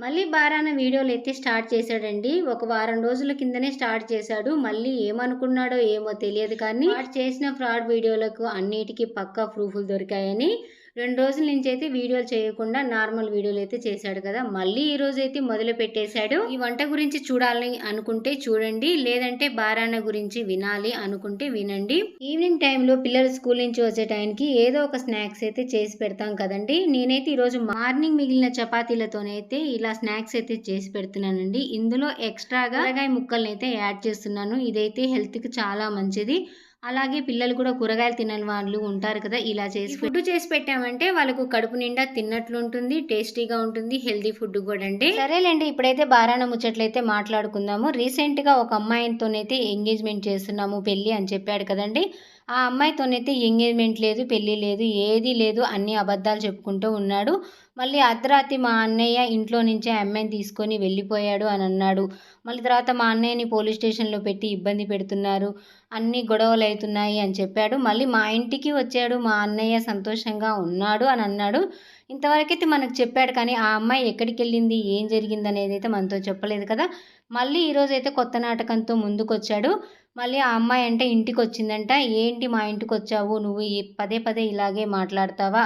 మళ్ళీ బారాన వీడియోలు అయితే స్టార్ట్ చేశాడండి. ఒక వారం రోజుల కిందనే స్టార్ట్ చేశాడు. మళ్ళీ ఏమనుకున్నాడో ఏమో తెలియదు కానీ స్టార్ట్ చేసిన ఫ్రాడ్ వీడియోలకు అన్నిటికీ పక్కా ప్రూఫ్లు దొరికాయని రెండు రోజుల నుంచి అయితే వీడియోలు చేయకుండా నార్మల్ వీడియోలు అయితే చేశాడు కదా. మళ్ళీ ఈ రోజు అయితే మొదలు పెట్టేశాడు. ఈ వంట గురించి చూడాలని అనుకుంటే చూడండి లేదంటే బారాన గురించి వినాలి అనుకుంటే వినండి. ఈవినింగ్ టైంలో పిల్లలు స్కూల్ నుంచి వచ్చే టైంకి ఏదో ఒక స్నాక్స్ అయితే చేసి పెడతాం కదండి. నేనైతే ఈరోజు మార్నింగ్ మిగిలిన చపాతీలతోనైతే ఇలా స్నాక్స్ అయితే చేసి పెడుతున్నానండి. ఇందులో ఎక్స్ట్రాగా కూరగాయ ముక్కల్ని అయితే యాడ్ చేస్తున్నాను. ఇదైతే హెల్త్కి చాలా మంచిది. అలాగే పిల్లలు కూడా కూరగాయలు తినని వాళ్ళు ఉంటారు కదా ఇలా చేసి ఫుడ్ చేసి పెట్టామంటే వాళ్ళకు కడుపు నిండా తిన్నట్లు ఉంటుంది టేస్టీగా ఉంటుంది హెల్దీ ఫుడ్ కూడా అండి. సరేలేండి ఇప్పుడైతే బారాన ముచ్చట్లయితే మాట్లాడుకుందాము. రీసెంట్గా ఒక అమ్మాయితోనైతే ఎంగేజ్మెంట్ చేస్తున్నాము పెళ్ళి అని చెప్పాడు కదండి. ఆ అమ్మాయితోనైతే ఎంగేజ్మెంట్ లేదు పెళ్ళి లేదు ఏది లేదు అన్ని అబద్ధాలు చెప్పుకుంటూ ఉన్నాడు. మళ్ళీ అర్ధరాత్రి మా అన్నయ్య ఇంట్లో నుంచే ఆ అమ్మాయిని తీసుకొని వెళ్ళిపోయాడు అని అన్నాడు. మళ్ళీ తర్వాత మా అన్నయ్యని పోలీస్ స్టేషన్లో పెట్టి ఇబ్బంది పెడుతున్నారు. అన్ని గొడవలు అవుతున్నాయి అని చెప్పాడు. మళ్ళీ మా ఇంటికి వచ్చాడు. మా అన్నయ్య సంతోషంగా ఉన్నాడు అని అన్నాడు. ఇంతవరకైతే మనకు చెప్పాడు కానీ ఆ అమ్మాయి ఎక్కడికి వెళ్ళింది ఏం జరిగింది అనేది అయితే మనతో చెప్పలేదు కదా. మళ్ళీ ఈరోజు అయితే కొత్త నాటకంతో ముందుకొచ్చాడు. మళ్ళీ ఆ అమ్మాయి అంటే ఇంటికి వచ్చిందంట ఏంటి మా ఇంటికి వచ్చావు నువ్వు పదే పదే ఇలాగే మాట్లాడతావా?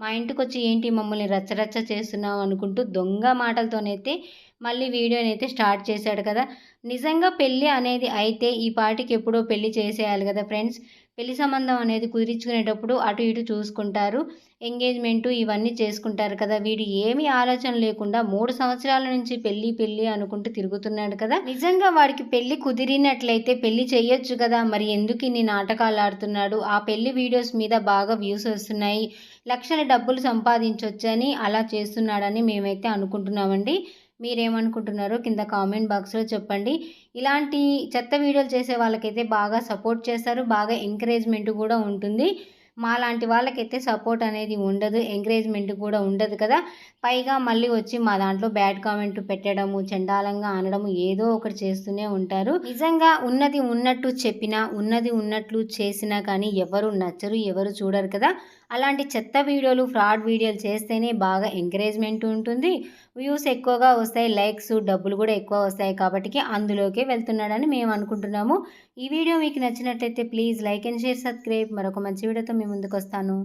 మా ఇంటికి వచ్చి ఏంటి మమ్మల్ని రచ్చరచ్చ చేస్తున్నావు? అనుకుంటూ దొంగ మాటలతోనైతే మళ్ళీ వీడియోని అయితే స్టార్ట్ చేశాడు కదా. నిజంగా పెళ్ళి అనేది అయితే ఈ పాటికి ఎప్పుడో పెళ్ళి చేసేయాలి కదా ఫ్రెండ్స్. పెళ్ళి సంబంధం అనేది కుదిరించుకునేటప్పుడు అటు ఇటు చూసుకుంటారు. ఎంగేజ్మెంటు ఇవన్నీ చేసుకుంటారు కదా. వీడు ఏమి ఆలోచన లేకుండా మూడు సంవత్సరాల నుంచి పెళ్ళి పెళ్ళి అనుకుంటూ తిరుగుతున్నాడు కదా. నిజంగా వాడికి పెళ్ళి కుదిరినట్లయితే పెళ్ళి చేయొచ్చు కదా. మరి ఎందుకు ఇన్ని నాటకాలు ఆడుతున్నాడు? ఆ పెళ్ళి వీడియోస్ మీద బాగా వ్యూస్ వస్తున్నాయి. లక్షల డబ్బులు సంపాదించవచ్చని అలా చేస్తున్నాడని మేమైతే అనుకుంటున్నామండి. మీరేమనుకుంటున్నారో కింద కామెంట్ బాక్స్లో చెప్పండి. ఇలాంటి చెత్త వీడియోలు చేసే వాళ్ళకైతే బాగా సపోర్ట్ చేస్తారు బాగా ఎంకరేజ్మెంట్ కూడా ఉంటుంది. మా లాంటి వాళ్ళకైతే సపోర్ట్ అనేది ఉండదు ఎంకరేజ్మెంట్ కూడా ఉండదు కదా. పైగా మళ్ళీ వచ్చి మా దాంట్లో బ్యాడ్ కామెంట్ పెట్టడము చండాలంగా అనడము ఏదో ఒకటి చేస్తూనే ఉంటారు. నిజంగా ఉన్నది ఉన్నట్టు చెప్పినా ఉన్నది ఉన్నట్లు చేసినా కానీ ఎవరు నచ్చరు ఎవరు చూడరు కదా. అలాంటి చెత్త వీడియోలు ఫ్రాడ్ వీడియోలు చేస్తేనే బాగా ఎంకరేజ్మెంట్ ఉంటుంది. వ్యూస్ ఎక్కువగా వస్తాయి లైక్స్ డబ్బులు కూడా ఎక్కువ వస్తాయి కాబట్టి అందులోకే వెళ్తున్నాడని మేము అనుకుంటున్నాము. ఈ వీడియో మీకు నచ్చినట్లయితే please like and share subscribe. మరొక మంచి వీడియోతో మీ ముందుకు వస్తాను.